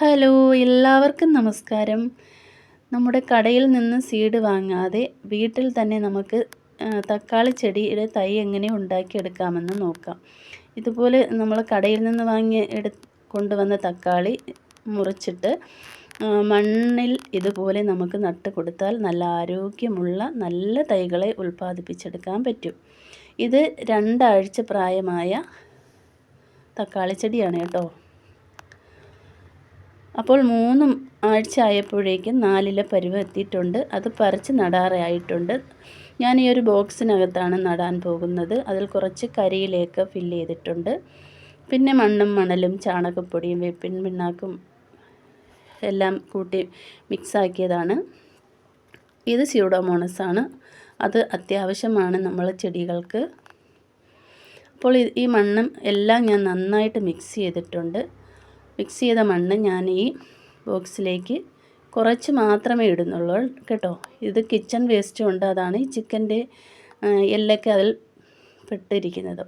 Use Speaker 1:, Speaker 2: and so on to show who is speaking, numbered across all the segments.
Speaker 1: Hello എല്ലാവർക്കും നമസ്കാരം. നമ്മുടെ കടയിൽ നിന്ന് സീഡ് വാങ്ങാതെ വീട്ടിൽ തന്നെ നമുക്ക് തക്കാളി ചെടിയുടെ തൈ എങ്ങനെ ഉണ്ടാക്കിയെടുക്കാമെന്ന് നോക്കാം. ഇതുപോലെ നമ്മൾ കടയിൽ നിന്ന് വാങ്ങി എടു കൊണ്ടുവന്ന തക്കാളി മുറിച്ചിട്ട് മണ്ണിൽ ഇതുപോലെ നമുക്ക് നട്ട് കൊടുത്താൽ നല്ല ആരോഗ്യമുള്ള നല്ല തൈകളെ ഉൽപ്പാദിപ്പിച്ചെടുക്കാൻ പറ്റും. ഇത് രണ്ടാഴ്ച പ്രായമായ തക്കാളി ചെടിയാണ് കേട്ടോ. അപ്പോൾ മൂന്ന് ആഴ്ച ആയപ്പോഴേക്കും നാലില പരുവം എത്തിയിട്ടുണ്ട്. അത് പറിച്ച് നടാറായിട്ടുണ്ട്. ഞാൻ ഈ ഒരു ബോക്സിനകത്താണ് നടാൻ പോകുന്നത്. അതിൽ കുറച്ച് കരിയിലേക്ക് ഫില്ല് ചെയ്തിട്ടുണ്ട്. പിന്നെ മണ്ണും മണലും ചാണകപ്പൊടിയും വേപ്പിൻ പിണ്ണാക്കും എല്ലാം കൂട്ടി മിക്സാക്കിയതാണ് ഇത് സ്യൂഡോമോണസ് ആണ്. അത് അത്യാവശ്യമാണ് നമ്മൾ ചെടികൾക്ക്. അപ്പോൾ ഈ മണ്ണും എല്ലാം ഞാൻ നന്നായിട്ട് മിക്സ് ചെയ്തിട്ടുണ്ട്. മിക്സ് ചെയ്ത മണ്ണ് ഞാൻ ഈ ബോക്സിലേക്ക് കുറച്ച് മാത്രമേ ഇടുന്നുള്ളൂ. കേട്ടോ? ഇത് കിച്ചൺ വേസ്റ്റ് ഉണ്ട് അതാണ് ഈ ചിക്കന്റെ എല്ലൊക്കെ അതിൽ പെട്ടിരിക്കുന്നത്.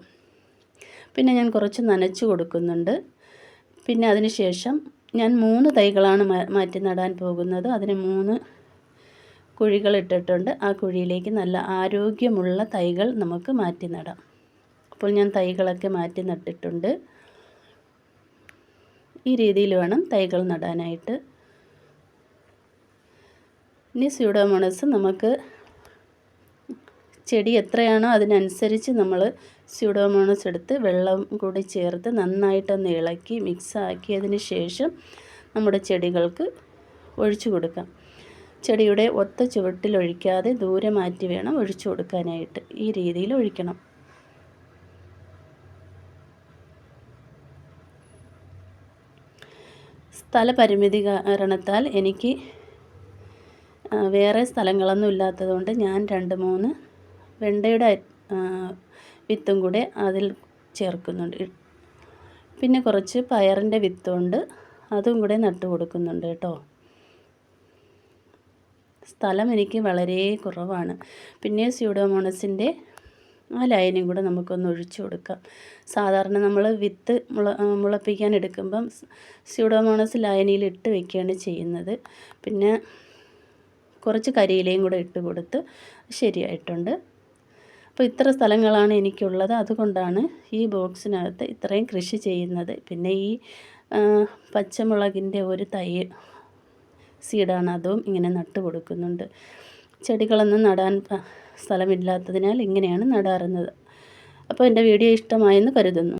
Speaker 1: പിന്നെ ഞാൻ കുറച്ച് നനച്ച് കൊടുക്കുന്നുണ്ട്. പിന്നെ അതിന് ശേഷം ഞാൻ മൂന്ന് തൈകളാണ് മാറ്റി നടാൻ പോകുന്നത്. അതിന് മൂന്ന് കുഴികൾ ഇട്ടിട്ടുണ്ട്. ആ കുഴിയിലേക്ക് നല്ല ആരോഗ്യമുള്ള തൈകൾ നമുക്ക് മാറ്റി നടാം. അപ്പോൾ ഞാൻ തൈകളൊക്കെ മാറ്റി നട്ടിട്ടുണ്ട്. ഈ രീതിയിൽ വേണം തൈകൾ നടാനായിട്ട്. ഇനി സ്യൂഡോമോണസ് നമുക്ക് ചെടി എത്രയാണോ അതിനനുസരിച്ച് നമ്മൾ സ്യൂഡോമോണസ് എടുത്ത് വെള്ളം കൂടി ചേർത്ത് നന്നായിട്ടൊന്ന് ഇളക്കി മിക്സ് ആക്കിയതിന് ശേഷം നമ്മുടെ ചെടികൾക്ക് ഒഴിച്ചു കൊടുക്കാം. ചെടിയുടെ ഒത്ത ചുവട്ടിൽ ഒഴിക്കാതെ ദൂരെ മാറ്റി വേണം ഒഴിച്ചു കൊടുക്കാനായിട്ട്. ഈ രീതിയിൽ ഒഴിക്കണം. സ്ഥലപരിമിതി കാരണത്താൽ എനിക്ക് വേറെ സ്ഥലങ്ങളൊന്നും ഇല്ലാത്തതുകൊണ്ട് ഞാൻ രണ്ട് മൂന്ന് വെണ്ടയുടെ വിത്തും കൂടെ അതിൽ ചേർക്കുന്നുണ്ട്. പിന്നെ കുറച്ച് പയറിന്റെ വിത്തുണ്ട് അതും കൂടെ നട്ടു കൊടുക്കുന്നുണ്ട് കേട്ടോ. സ്ഥലം എനിക്ക് വളരെ കുറവാണ്. പിന്നെ സ്യൂഡോമോണസിന്റെ ആ ലൈനും കൂടെ നമുക്കൊന്ന് ഒഴിച്ചു കൊടുക്കാം. സാധാരണ നമ്മൾ വിത്ത് മുള മുളപ്പിക്കാൻ എടുക്കുമ്പം സ്യൂഡോമോണസ് ലൈനിയിൽ ഇട്ട് വെക്കുകയാണ് ചെയ്യുന്നത്. പിന്നെ കുറച്ച് കരിയിലയും കൂടെ ഇട്ട് കൊടുത്ത് ശരിയായിട്ടുണ്ട്. അപ്പോൾ ഇത്ര സ്ഥലങ്ങളാണ് എനിക്കുള്ളത്. അതുകൊണ്ടാണ് ഈ ബോക്സിനകത്ത് ഇത്രയും കൃഷി ചെയ്യുന്നത്. പിന്നെ ഈ പച്ചമുളകിന്റെ ഒരു തൈ സീഡാണ് അതും ഇങ്ങനെ നട്ട് കൊടുക്കുന്നുണ്ട്. ചെടികളൊന്നും നടാൻ സ്ഥലമില്ലാത്തതിനാൽ ഇങ്ങനെയാണ് നടാറുന്നത്. അപ്പോൾ എന്റെ വീഡിയോ ഇഷ്ടമായെന്ന് കരുതുന്നു.